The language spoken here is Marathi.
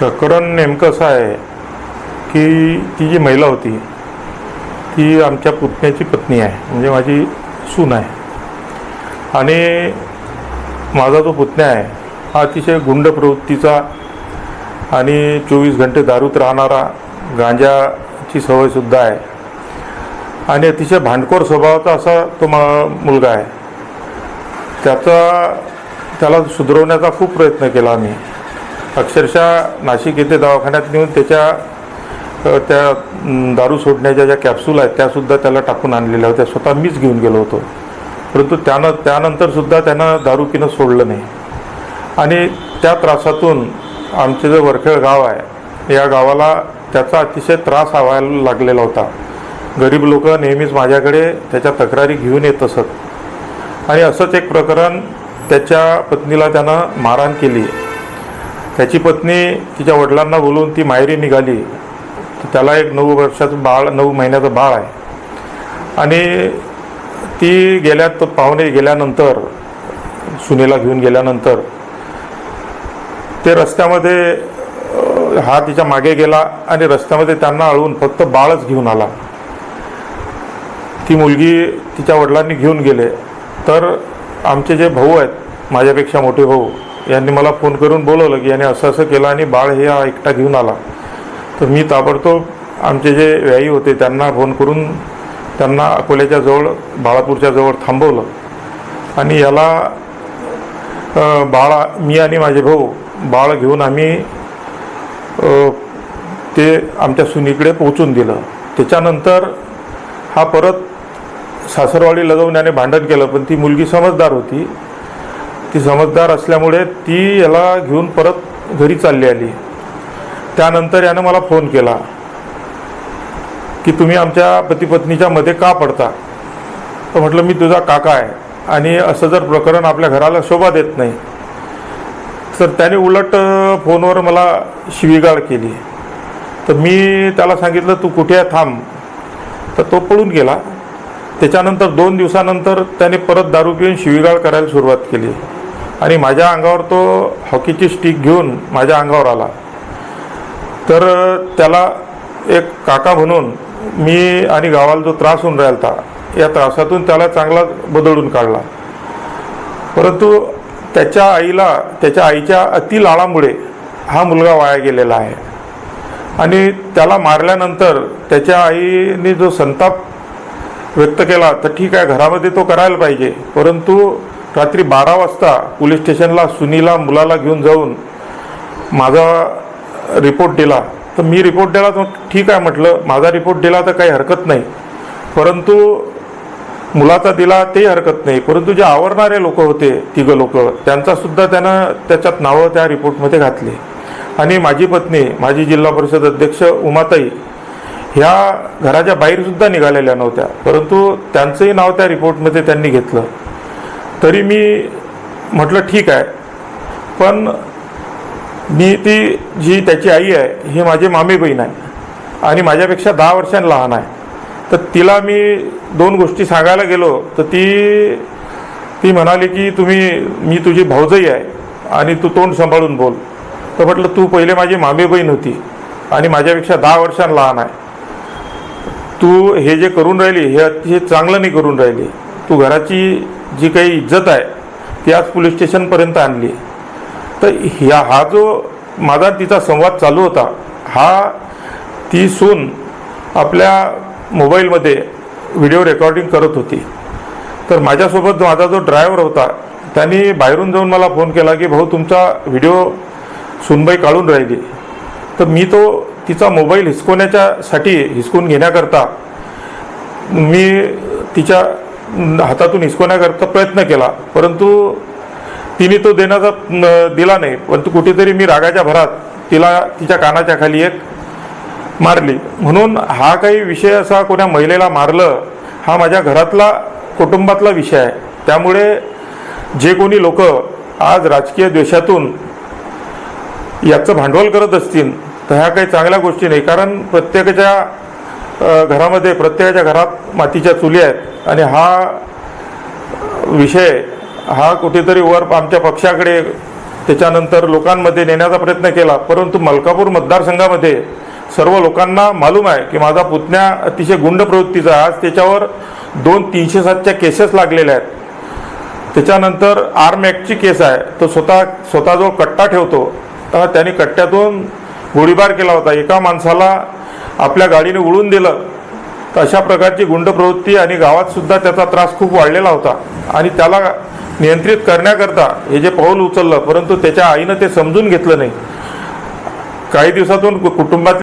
प्रकरण नेमकं असं आहे की ती जी महिला होती ती आमच्या पुतण्याची पत्नी आहे म्हणजे माझी सून आहे. आणि माझा जो पुतण्या आहे हा अतिशय गुंड प्रवृत्तीचा आणि चोवीस घंटे दारूत राहणारा गांजाची सवयसुद्धा आहे. आणि अतिशय भांडखोर स्वभावाचा असा तो मा मुलगा आहे. त्याचा त्याला सुधरवण्याचा खूप प्रयत्न केला आम्ही. अक्षरशः नाशिक येथे दवाखान्यात नेऊन त्याच्या त्या दारू सोडण्याच्या ज्या कॅप्सूल आहेत त्यासुद्धा त्याला टाकून आणलेल्या होत्या. स्वतः मीच घेऊन गेलो होतो. परंतु त्यानं त्यानंतरसुद्धा त्यानं दारू पिणं सोडलं नाही. आणि त्या त्रासातून आमचे जे वरखेळ गाव आहे या गावाला त्याचा अतिशय त्रास व्हायला लागलेला होता. गरीब लोक नेहमीच माझ्याकडे त्याच्या तक्रारी घेऊन येत असत. आणि असंच एक प्रकरण त्याच्या पत्नीला त्यानं मारहाण केली. त्याची पत्नी तिच्या वडिलांना बोलून ती माहेरी निघाली. तर त्याला एक नऊ वर्षाचं बाळ नऊ महिन्याचं बाळ आहे. आणि ती गेल्या पाहुणे गेल्यानंतर सुनेला घेऊन गेल्यानंतर ते रस्त्यामध्ये हा तिच्यामागे गेला आणि रस्त्यामध्ये त्यांना अळवून फक्त बाळच घेऊन आला. ती मुलगी तिच्या वडिलांनी घेऊन गेले. तर आमचे जे भाऊ आहेत माझ्यापेक्षा मोठे भाऊ यांनी मला फोन करून बोलवलं की याने असं असं केलं आणि बाळ हे हा एकटा घेऊन आला. तर मी ताबडतोब आमचे जे व्यायी होते त्यांना फोन करून त्यांना अकोल्याच्या जवळ बाळापूरच्या जवळ थांबवलं. आणि याला बाळा मी आणि माझे भाऊ बाळ घेऊन आम्ही ते आमच्या सुनीकडे पोहोचून दिलं. त्याच्यानंतर हा परत सासरवाडी लगवून याने भांडण केलं पण ती मुलगी समजदार होती. ती समजदार असल्यामुळे ती याला घेऊन परत घरी चालली आली. त्यानंतर यानं मला फोन केला की तुम्ही आमच्या पतीपत्नीच्या मध्ये का पडता? तर म्हटलं मी तुझा काका आहे आणि असं जर प्रकरण आपल्या घराला शोभा देत नाही. तर त्याने उलट फोनवर मला शिवीगाळ केली. तर मी त्याला सांगितलं तू कुठे आहे? थांब. तर तो पळून गेला. त्याच्यानंतर दोन दिवसानंतर त्याने परत दारू पिऊन शिवीगाळ करायला सुरुवात केली. आणि माझ्या अंगावर तो हॉकीची स्टिक घेऊन माझ्या अंगावर आला. तर त्याला एक काका म्हणून मी आणि गावाला जो त्रास होऊन राहिला होता या त्रासातून त्याला चांगला बदलून काढला. परंतु त्याच्या आईला त्याच्या आईच्या अति लाळामुळे हा मुलगा वाया गेलेला आहे. आणि त्याला मारल्यानंतर त्याच्या आईने जो संताप व्यक्त केला तर ठीक आहे घरामध्ये तो करायला पाहिजे. परंतु रात्री बारा वाजता पोलीस स्टेशनला सुनीला मुलाला घेऊन जाऊन माझा रिपोर्ट दिला. तर मी रिपोर्ट दिला तर ठीक आहे म्हटलं माझा रिपोर्ट दिला तर काही हरकत नाही. परंतु मुलाचा दिला तेही हरकत नाही. परंतु जे आवरणारे लोक होते तिघं लोक त्यांचासुद्धा त्यानं त्याच्यात नावं त्या रिपोर्टमध्ये घातली. आणि माझी पत्नी माझी जिल्हा परिषद अध्यक्ष उमाताई ह्या घराच्या बाहेरसुद्धा निघालेल्या नव्हत्या. परंतु त्यांचंही नाव त्या रिपोर्टमध्ये त्यांनी घेतलं. तरी मी म्हटलं ठीक आहे. पण मी ती जी त्याची आई आहे ही माझी मामी बहीण आहे आणि माझ्यापेक्षा दहा वर्षांनी लहान आहे. तर तिला मी दोन गोष्टी सांगायला गेलो तर ती ती म्हणाली की तुम्ही मी तुझी भाऊजही आहे आणि तू तोंड सांभाळून बोल. तर म्हटलं तू पहिले माझी मामी बहीण होती आणि माझ्यापेक्षा दहा वर्षांनी लहान आहे. तू हे जे करून राहिली हे अतिशय चांगलं नाही करून राहिली. तू घराची जी काही इज्जत आहे ती आज पोलीस स्टेशनपर्यंत आणली तर ह्या हा जो माझा तिचा संवाद चालू होता हा ती सून आपल्या मोबाईलमध्ये व्हिडिओ रेकॉर्डिंग करत होती. तर माझ्यासोबत माझा जो ड्रायव्हर होता त्यांनी बाहेरून जाऊन मला फोन केला की भाऊ तुमचा व्हिडिओ सुनबाई काढून राहिली. तर मी तो तिचा मोबाईल हिसकवण्याच्यासाठी हिसकून घेण्याकरता मी तिच्या हातातून हिसकवण्याकरता प्रयत्न केला. परंतु तिने तो देण्याचा दिला नाही. परंतु कुठेतरी मी रागाच्या भरात तिला तिच्या कानाच्या खाली एक मारली. म्हणून हा काही विषय असा कोण्या महिलेला मारलं हा माझ्या घरातला कुटुंबातला विषय आहे. त्यामुळे जे कोणी लोक आज राजकीय द्वेषातून याचं भांडवल करत असतील तर ह्या काही चांगल्या गोष्टी नाही. कारण प्रत्येकाच्या घरामध्ये प्रत्येकाच्या घरात मातीच्या चुली आहेत. आणि हा विषय हा कुठेतरी वर आमच्या पक्षाकडे त्याच्यानंतर लोकांमध्ये नेण्याचा प्रयत्न केला. परंतु मलकापूर मतदारसंघामध्ये सर्व लोकांना मालूम आहे की माझा पुतण्या अतिशय गुंड प्रवृत्तीचा आज त्याच्यावर दोन तीनशे सातच्या केसेस लागलेल्या आहेत. त्याच्यानंतर आर्म ॲक्टची केस आहे. तो स्वतः स्वतःजवळ कट्टा ठेवतो तर त्यांनी कट्ट्यातून गोळीबार केला होता. एका माणसाला आपल्या गाडीने उडून दिलं तर अशा प्रकारची गुंड प्रवृत्ती आणि गावात सुद्धा त्याचा त्रास खूप वाढलेला होता. आणि त्याला नियंत्रित करण्याकरता हे जे पाऊल उचललं परंतु त्याच्या आईनं ते समजून घेतलं नाही. काही दिवसातून कुटुंबात